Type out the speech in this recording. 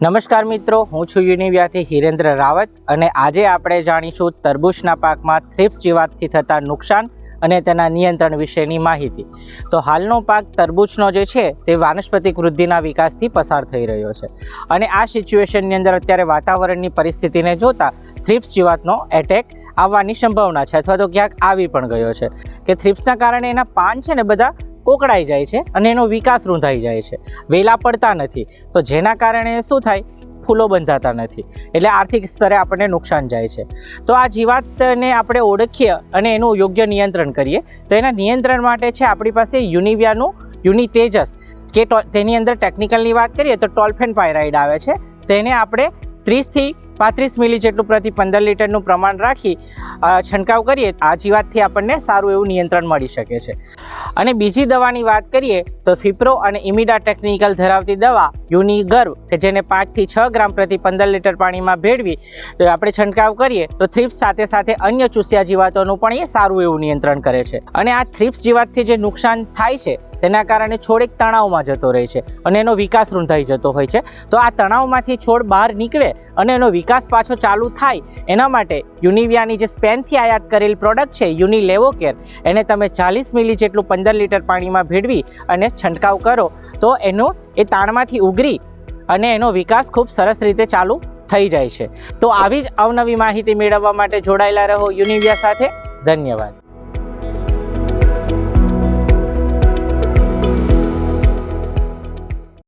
નમસ્કાર મિત્રો, હું છું યુનિવ્યાથી હિરેન્દ્ર રાવત અને આજે આપણે જાણીશું તરબૂચના પાકમાં થ્રિપ્સ જીવાતથી થતા નુકસાન અને તેના નિયંત્રણ વિશેની માહિતી. તો હાલનો પાક તરબૂચનો જે છે, તે વાનસ્પતિક વૃદ્ધિના વિકાસથી પસાર થઈ રહ્યો છે. અને આ સિચ્યુએશનની અંદર અત્યારે વાતાવરણની પરિસ્થિતિને જોતા થ્રિપ્સ જીવાતનો એટેક આવવાની સંભાવના છે અથવા તો ક્યાંક આવી પણ ગયો છે. કે થ્રિપ્સના કારણે એના પાન છે ને બધા કોકડાઈ જાય છે અને એનો વિકાસ રૂંધાઈ જાય છે. વેલા પડતા નથી. તો જેના કારણે શું થાય? ફૂલો બંધાતા નથી. એટલે આર્થિક સ્તરે આપણને નુકસાન જાય છે. તો આ જીવાતને આપણે ઓળખીએ અને એનું યોગ્ય નિયંત્રણ કરીએ. તો એના નિયંત્રણ માટે છે આપણી પાસે યુનિવિયાનું યુનિ તેજસ કે તેની અંદર ટેકનિકલની વાત કરીએ તો ટોલ્ફેન પાયરાઇડ આવે છે. તેને આપણે ત્રીસથી પાંત્રીસ મિલી જેટલું પ્રતિ પંદર લીટરનું પ્રમાણ રાખી છંટકાવ કરીએ, આ જીવાતથી આપણને સારું એવું નિયંત્રણ મળી શકે છે. અને બીજી દવાની વાત કરીએ, તો ફિપ્રો અને ઇમિડા ટેકનિકલ ધરાવતી દવા યુનિગર્વ, કે જેને પાંચથી છ ગ્રામ પ્રતિ પંદર લીટર પાણીમાં ભેળવી, તો આપણે છંટકાવ કરીએ, તો થ્રિપ્સ સાથે સાથે અન્ય ચૂસ્યા જીવાતોનું પણ એ સારું એવું નિયંત્રણ કરે છે. અને આ થ્રિપ્સ જીવાતથી જે નુકસાન થાય છે તેના કારણે છોડ એક તણાવમાં જતો રહે છે અને એનો વિકાસ રૂંધાઈ જતો હોય છે. તો આ તણાવમાંથી છોડ બહાર નીકળે અને એનો વિકાસ પાછો ચાલુ થાય, એના માટે યુનિવિયાની જે સ્પેનથી આયાત કરેલ પ્રોડક્ટ છે યુની લેવોકેર એને તમે ચાલીસ મિલી જેટલું પંદર લીટર પાણીમાં ભેળવી અને છંટકાવ કરો, તો એનો એ તાણમાંથી ઉગરી અને એનો વિકાસ ખૂબ સરસ રીતે ચાલુ થઈ જાય છે. તો આવી જ અવનવી માહિતી મેળવવા માટે જોડાયેલા રહો યુનિવિયા સાથે. ધન્યવાદ.